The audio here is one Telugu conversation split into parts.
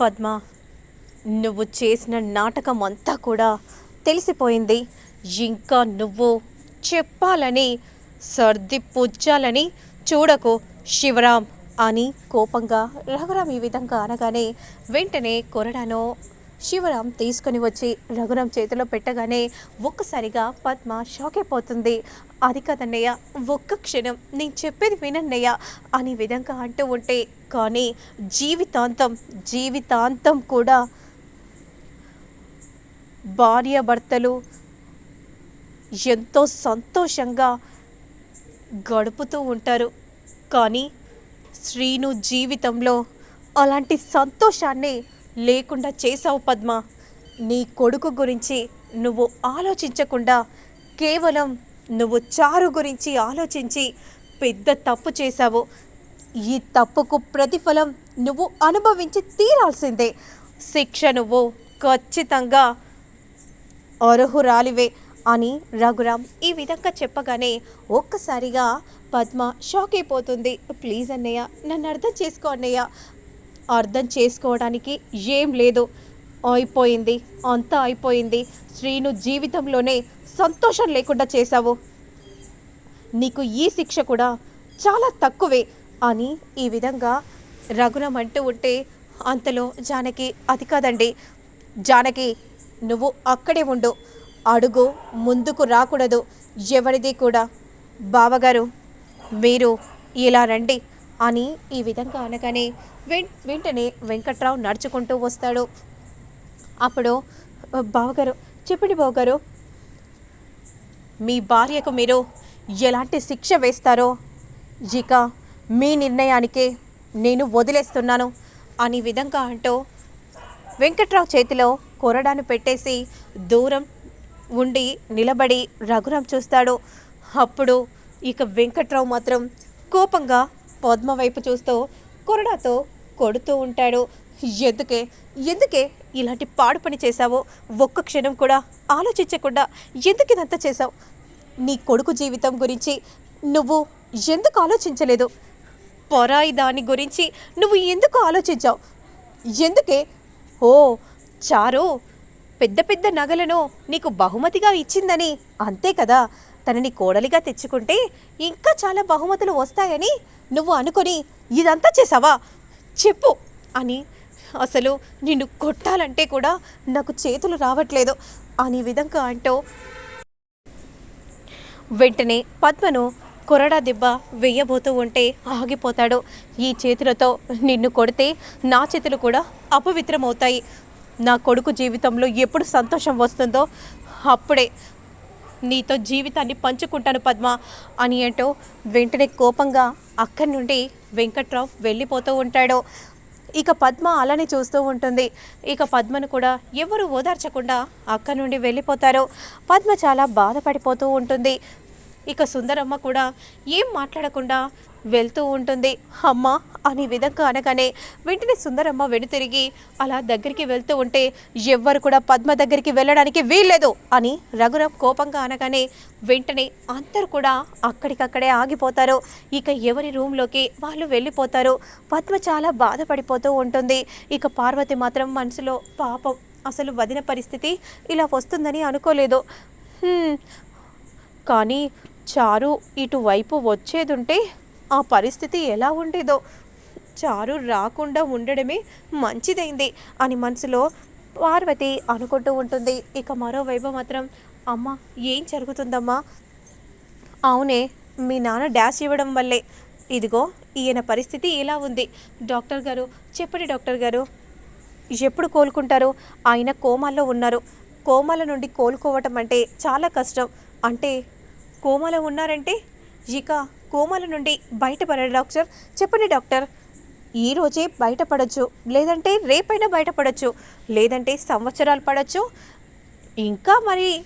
పద్మ నువ్వు చేసిన నాటకం అంతా కూడా తెలిసిపోయింది. ఇంకా నువ్వు చెప్పాలని సర్ది పుచ్చాలని చూడకు శివరాం అని కోపంగా రఘురాం ఈ విధంగా అనగానే వెంటనే కొరడాను శివరాం తీసుకొని వచ్చి రఘురాం చేతిలో పెట్టగానే ఒక్కసారిగా పద్మ షాక్ అయిపోతుంది. అది కదన్నయ్య ఒక్క క్షణం. నేను చెప్పేది వినన్నయ్య అనే విధంగా అంటూ ఉంటే కానీ జీవితాంతం జీవితాంతం కూడా భార్యాభర్తలు ఎంతో సంతోషంగా గడుపుతూ ఉంటారు. కానీ శ్రీను జీవితంలో అలాంటి సంతోషాన్ని లేకుండా చేసావు పద్మ. నీ కొడుకు గురించి నువ్వు ఆలోచించకుండా కేవలం నువ్వు చారు గురించి ఆలోచించి పెద్ద తప్పు చేశావు. ఈ తప్పుకు ప్రతిఫలం నువ్వు అనుభవించి తీరాల్సిందే. శిక్ష నువ్వు ఖచ్చితంగా అర్హురాలివే అని రఘురామ్ ఈ విధంగా చెప్పగానే ఒక్కసారిగా పద్మ షాక్ అయిపోతుంది. ప్లీజ్ అన్నయ్య నన్ను అర్థం చేసుకో అన్నయ్య. అర్థం చేసుకోవడానికి ఏం లేదు. అయిపోయింది. అంతా అయిపోయింది. శ్రీను జీవితంలోనే సంతోషం లేకుండా చేశావు. నీకు ఈ శిక్ష కూడా చాలా తక్కువే అని ఈ విధంగా రఘురం అంటూ ఉంటే అంతలో జానకి అది కాదండి. జానకి నువ్వు అక్కడే ఉండు. అడుగు ముందుకు రాకూడదు. ఎవరిది కూడా? బావగారు మీరు ఇలా రండి అని ఈ విధంగా అనగానే వెంటనే వెంకట్రావు నడుచుకుంటూ వస్తాడు. అప్పుడు బావగారు చెప్పండి బావగారు. మీ భార్యకు మీరు ఎలాంటి శిక్ష వేస్తారో? ఇక మీ నిర్ణయానికే నేను వదిలేస్తున్నాను అనే విధంగా అంటూ వెంకట్రావు చేతిలో కొరడాను పెట్టేసి దూరం ఉండి నిలబడి రఘురామ్ చూస్తాడు. అప్పుడు ఇక వెంకట్రావు మాత్రం కోపంగా పద్మ వైపు చూస్తూ కొరడాతో కొడుతూ ఉంటాడు. ఎందుకే? ఎందుకే ఇలాంటి పాడు పని చేశావో? ఒక్క క్షణం కూడా ఆలోచించకుండా ఎందుకు ఇదంతా చేశావు? నీ కొడుకు జీవితం గురించి నువ్వు ఎందుకు ఆలోచించలేదు? పొరాయి దాని గురించి నువ్వు ఎందుకు ఆలోచించావు? ఎందుకే? ఓ చారు పెద్ద పెద్ద నగలను నీకు బహుమతిగా ఇచ్చిందని అంతే కదా? తనని కోడలిగా తెచ్చుకుంటే ఇంకా చాలా బహుమతులు వస్తాయని నువ్వు అనుకొని ఇదంతా చేసావా చెప్పు అని అసలు నిన్ను కొట్టాలంటే కూడా నాకు చేతులు రావట్లేదు అనే విధంగా అంటూ వెంటనే పద్మను కొరడా దెబ్బ వేయబోతూ ఉంటే ఆగిపోతాడు. ఈ చేతులతో నిన్ను కొడితే నా చేతులు కూడా అపవిత్రమవుతాయి. నా కొడుకు జీవితంలో ఎప్పుడు సంతోషం వస్తుందో అప్పుడే నీతో జీవితాన్ని పంచుకుంటాను పద్మ అని ఏంటో వెంటనే కోపంగా అక్కడి నుండి వెంకట్రావు వెళ్ళిపోతూ ఉంటాడు. ఇక పద్మ అలానే చూస్తూ ఉంటుంది. ఇక పద్మను కూడా ఎవరు ఓదార్చకుండా అక్కడి నుండి వెళ్ళిపోతారు. పద్మ చాలా బాధపడిపోతూ ఉంటుంది. ఇక సుందరమ్మ కూడా ఏం మాట్లాడకుండా వెళ్తూ ఉంటుంది. అమ్మ అని విధంగా అనగానే వెంటనే సుందరమ్మ వెనుతిరిగి అలా దగ్గరికి వెళ్తూ ఉంటే ఎవ్వరు కూడా పద్మ దగ్గరికి వెళ్ళడానికి వీల్లేదు అని రఘురామ్ కోపంగా అనగానే వెంటనే అందరూ కూడా అక్కడికక్కడే ఆగిపోతారు. ఇక ఎవరి రూమ్లోకి వాళ్ళు వెళ్ళిపోతారు. పద్మ చాలా బాధపడిపోతూ ఉంటుంది. ఇక పార్వతి మాత్రం మనసులో పాపం అసలు వదిన పరిస్థితి ఇలా వస్తుందని అనుకోలేదు. కానీ చారు ఇటువైపు వచ్చేదుంటే ఆ పరిస్థితి ఎలా ఉండేదో? చారు రాకుండా ఉండడమే మంచిదైంది అని మనసులో పార్వతి అనుకుంటూ ఉంటుంది. ఇక మరోవైపు మాత్రం అమ్మ ఏం జరుగుతుందమ్మా? అవునే మీ నాన్న డాష్ ఇవ్వడం వల్లే. ఇదిగో ఈయన పరిస్థితి ఇలా ఉంది. డాక్టర్ గారు చెప్పండి డాక్టర్ గారు. ఎప్పుడు కోలుకుంటారు? ఆయన కోమాలో ఉన్నారు. కోమాల నుండి కోలుకోవటం అంటే చాలా కష్టం. అంటే కోమాలో ఉన్నారంటే? ఇక కోమాల నుండి బయటపడారు డాక్టర్. చెప్పండి డాక్టర్. ఈ రోజే బయటపడచ్చు. లేదంటే రేపైనా బయటపడచ్చు. లేదంటే సంవత్సరాలు పడచ్చు. ఇంకా మరి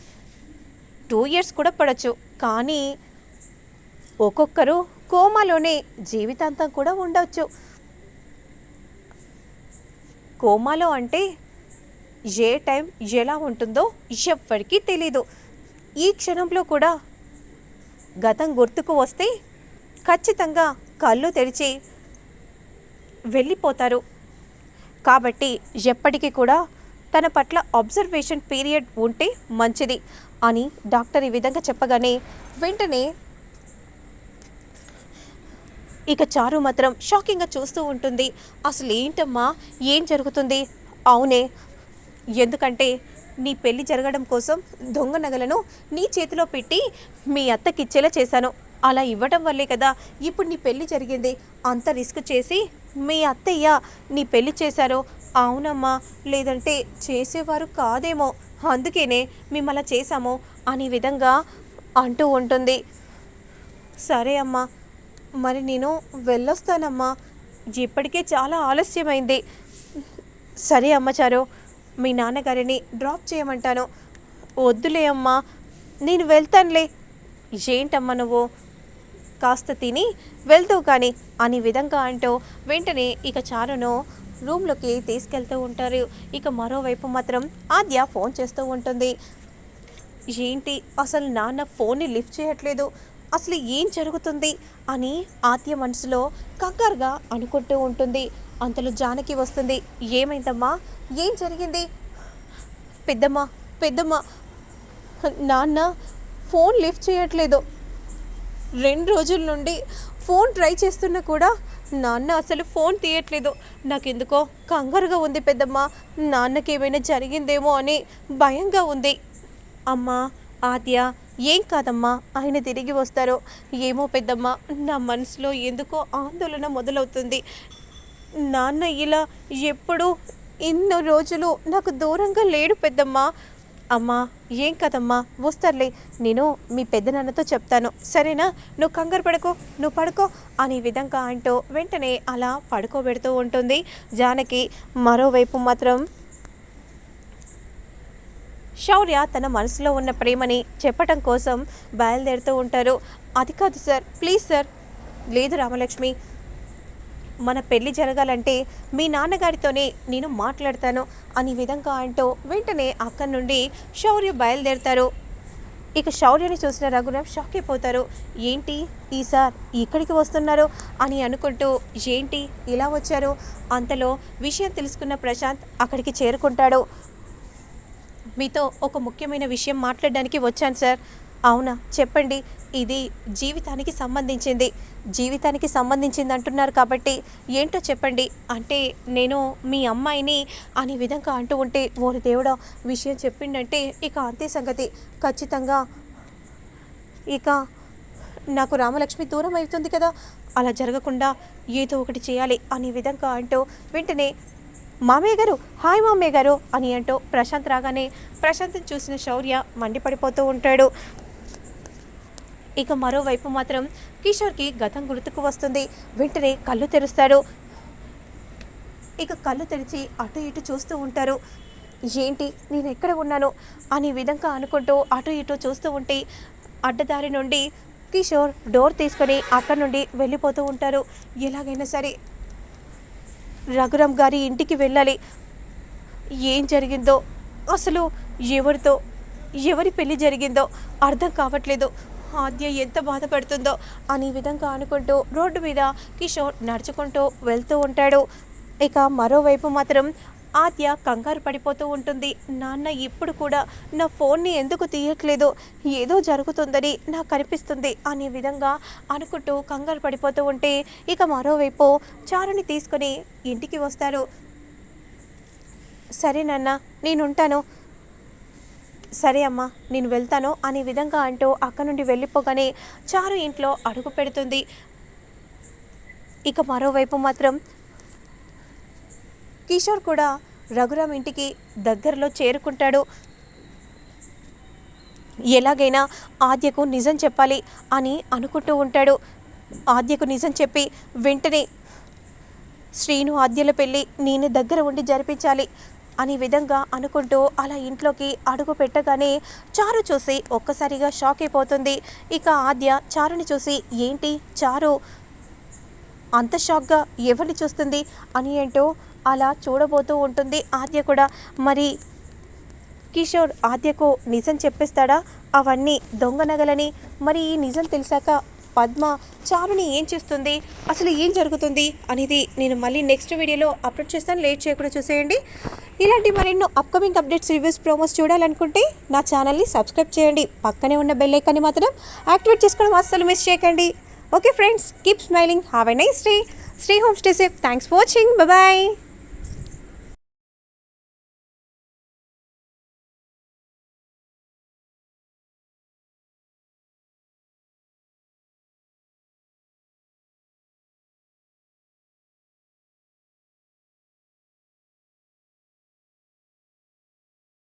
టూ ఇయర్స్ కూడా పడచ్చు. కానీ ఒక్కొక్కరు కోమాలోనే జీవితాంతం కూడా ఉండవచ్చు కోమాలో అంటే ఏ టైం ఎలా ఉంటుందో ఎవ్వరికీ తెలీదు. ఈ క్షణంలో కూడా గతం గుర్తుకు వస్తే ఖచ్చితంగా కళ్ళు తెరిచి వెళ్ళిపోతారు. కాబట్టి ఎప్పటికీ కూడా తన పట్ల అబ్జర్వేషన్ పీరియడ్ ఉంటే మంచిది అని డాక్టర్ ఈ విధంగా చెప్పగానే వెంటనే ఇక చారు మాత్రం షాకింగ్గా చూస్తూ ఉంటుంది. అసలు ఏంటమ్మా ఏం జరుగుతుంది? అవునే. ఎందుకంటే నీ పెళ్ళి జరగడం కోసం దొంగ నగలను నీ చేతిలో పెట్టి మీ అత్తకిచ్చేలా చేశాను. అలా ఇవ్వడం వల్లే కదా ఇప్పుడు నీ పెళ్ళి జరిగింది. అంత రిస్క్ చేసి మీ అత్తయ్య నీ పెళ్ళి చేశారు? అవునమ్మా లేదంటే చేసేవారు కాదేమో. అందుకేనే మేము అలా చేశాము అనే విధంగా అంటూ ఉంటుంది. సరే అమ్మా మరి నేను వెళ్ళొస్తానమ్మా. ఇప్పటికే చాలా ఆలస్యమైంది. సరే అమ్మ చారు మీ నాన్నగారిని డ్రాప్ చేయమంటాను. వద్దులే అమ్మా నేను వెళ్తానులే. ఏంటమ్మా నువ్వు? కాస్త తిని వెళ్తూ కానీ అనే విధంగా అంటూ వెంటనే ఇక చారును రూమ్లోకి తీసుకెళ్తూ ఉంటారు. ఇక మరోవైపు మాత్రం ఆద్య ఫోన్ చేస్తూ ఉంటుంది. ఏంటి అసలు నాన్న ఫోన్ని లిఫ్ట్ చేయట్లేదు? అసలు ఏం జరుగుతుంది? అని ఆద్య మనసులో కంగారుగా అనుకుంటూ ఉంటుంది. అంతలో జానకి వస్తుంది. ఏమైందమ్మా? ఏం జరిగింది? పెద్దమ్మ పెద్దమ్మ. నాన్న ఫోన్ లిఫ్ట్ చేయట్లేదు. రెండు రోజుల నుండి ఫోన్ ట్రై చేస్తున్నా కూడా నాన్న అసలు ఫోన్ తీయట్లేదు. నాకెందుకో కంగారుగా ఉంది పెద్దమ్మ. నాన్నకి ఏమైనా జరిగిందేమో అని భయంగా ఉంది. అమ్మా ఆద్య ఏం కాదమ్మా? ఆయన తిరిగి వస్తారు. ఏమో పెద్దమ్మ నా మనసులో ఎందుకో ఆందోళన మొదలవుతుంది. నాన్న ఇలా ఎప్పుడు ఇన్ని రోజులు నాకు దూరంగా లేడు పెద్దమ్మ. అమ్మా ఏం కదమ్మా? వస్తారులే. నేను మీ పెద్దనాన్నతో చెప్తాను. సరేనా? నువ్వు కంగారు పడుకో నువ్వు పడుకో అనే విధంగా అంటూ వెంటనే అలా పడుకోబెడుతూ ఉంటుంది. జానకి మరోవైపు మాత్రం శౌర్య తన మనసులో ఉన్న ప్రేమని చెప్పటం కోసం బయలుదేరుతూ ఉంటారు. అది కాదు సార్ ప్లీజ్ సార్. లేదు రామలక్ష్మి మన పెళ్ళి జరగాలంటే మీ నాన్నగారితోనే నేను మాట్లాడతాను అనే విధంగా అంటూ వెంటనే అక్కడి నుండి శౌర్య బయలుదేరుతారు. ఇక శౌర్యని చూసిన రఘురామ్ షాక్ అయిపోతారు. ఏంటి ఈ సార్ ఇక్కడికి వస్తున్నారు అని అనుకుంటూ ఏంటి ఇలా వచ్చారు? అంతలో విషయం తెలుసుకున్న ప్రశాంత్ అక్కడికి చేరుకుంటాడు. మీతో ఒక ముఖ్యమైన విషయం మాట్లాడడానికి వచ్చాను సార్. అవునా? చెప్పండి. ఇది జీవితానికి సంబంధించింది. జీవితానికి సంబంధించింది అంటున్నారు కాబట్టి ఏంటో చెప్పండి. అంటే నేను మీ అమ్మాయిని అనే విధంగా అంటూ ఉంటే ఓరి దేవుడా విషయం చెప్పిండంటే ఇక అంతే సంగతి. ఖచ్చితంగా ఇక నాకు రామలక్ష్మి దూరం అవుతుంది కదా. అలా జరగకుండా ఏదో ఒకటి చేయాలి అనే విధంగా అంటూ వెంటనే మామయ్య గారు హాయ్ మామయ్య గారు అని అంటూ ప్రశాంత్ రాగానే ప్రశాంత్ని చూసిన శౌర్య మండిపడిపోతూ ఉంటాడు. ఇక మరోవైపు మాత్రం కిషోర్కి గతం గుర్తుకు వస్తుంది. వెంటనే కళ్ళు తెరుస్తాడు. ఇక కళ్ళు తెరిచి అటు ఇటు చూస్తూ ఉంటారు. ఏంటి? నేను ఎక్కడ ఉన్నాను? అనే విధంగా అనుకుంటూ అటు ఇటు చూస్తూ ఉంటే అడ్డదారి నుండి కిషోర్ డోర్ తీసుకొని అక్కడి నుండి వెళ్ళిపోతూ ఉంటారు. ఎలాగైనా సరే రఘురామ్ గారి ఇంటికి వెళ్ళాలి. ఏం జరిగిందో? అసలు ఎవరితో? ఎవరి పెళ్ళి జరిగిందో? అర్థం కావట్లేదు. ఆద్య ఎంత బాధపడుతుందో అని విధంగా అనుకుంటూ రోడ్డు మీద కిషోర్ నడుచుకుంటూ వెళ్తూ ఉంటాడు. ఇక మరోవైపు మాత్రం ఆద్య కంగారు పడిపోతూ ఉంటుంది. నాన్న ఇప్పుడు కూడా నా ఫోన్ని ఎందుకు తీయట్లేదు? ఏదో జరుగుతుందని నాకు అనిపిస్తుంది అనే విధంగా అనుకుంటూ కంగారు పడిపోతూ ఉంటే ఇక మరోవైపు చారుని తీసుకొని ఇంటికి వస్తారు సరే నాన్న నేనుంటాను. సరే అమ్మా నేను వెళ్తాను అనే విధంగా అంటూ అక్క నుండి వెళ్ళిపోగానే చారు ఇంట్లో అడుగు పెడుతుంది. ఇక మరోవైపు మాత్రం కిషోర్ కూడా రఘురామ్ ఇంటికి దగ్గరలో చేరుకుంటాడు. ఎలాగైనా ఆద్యకు నిజం చెప్పాలి అని అనుకుంటూ ఉంటాడు. ఆద్యకు నిజం చెప్పి వెంటనే శ్రీను ఆద్యల పెళ్ళి నేను దగ్గర ఉండి జరిపించాలి. అనే విధంగా అనుకుంటూ అలా ఇంట్లోకి అడుగు పెట్టగానే చారు చూసి ఒక్కసారిగా షాక్ అయిపోతుంది. ఇక ఆద్య చారుని చూసి ఏంటి చారు? అంత షాక్గా ఎవరిని చూస్తుంది? అని ఏంటో అలా చూడబోతూ ఉంటుంది ఆద్య కూడా. మరి కిషోర్ ఆద్యకు నిజం చెప్పేస్తాడా? అవన్నీ దొంగ నగలని. మరి ఈ నిజం తెలిసాక పద్మ చారుని ఏం చేస్తుంది? అసలు ఏం జరుగుతుంది? అనేది నేను మళ్ళీ నెక్స్ట్ వీడియోలో అప్లోడ్ చేస్తాను. లేట్ చేయకుండా చూసేయండి. ఇలాంటి మరెన్నో అప్కమింగ్ అప్డేట్స్ రివ్యూస్ ప్రోమోస్ చూడాలనుకుంటే నా ఛానల్ని సబ్స్క్రైబ్ చేయండి. పక్కనే ఉన్న బెల్ ఐకాన్ని మాత్రం యాక్టివేట్ చేసుకోవడం అస్సలు మిస్ చేయకండి. Okay friends keep smiling have a nice day stay home stay safe thanks for watching bye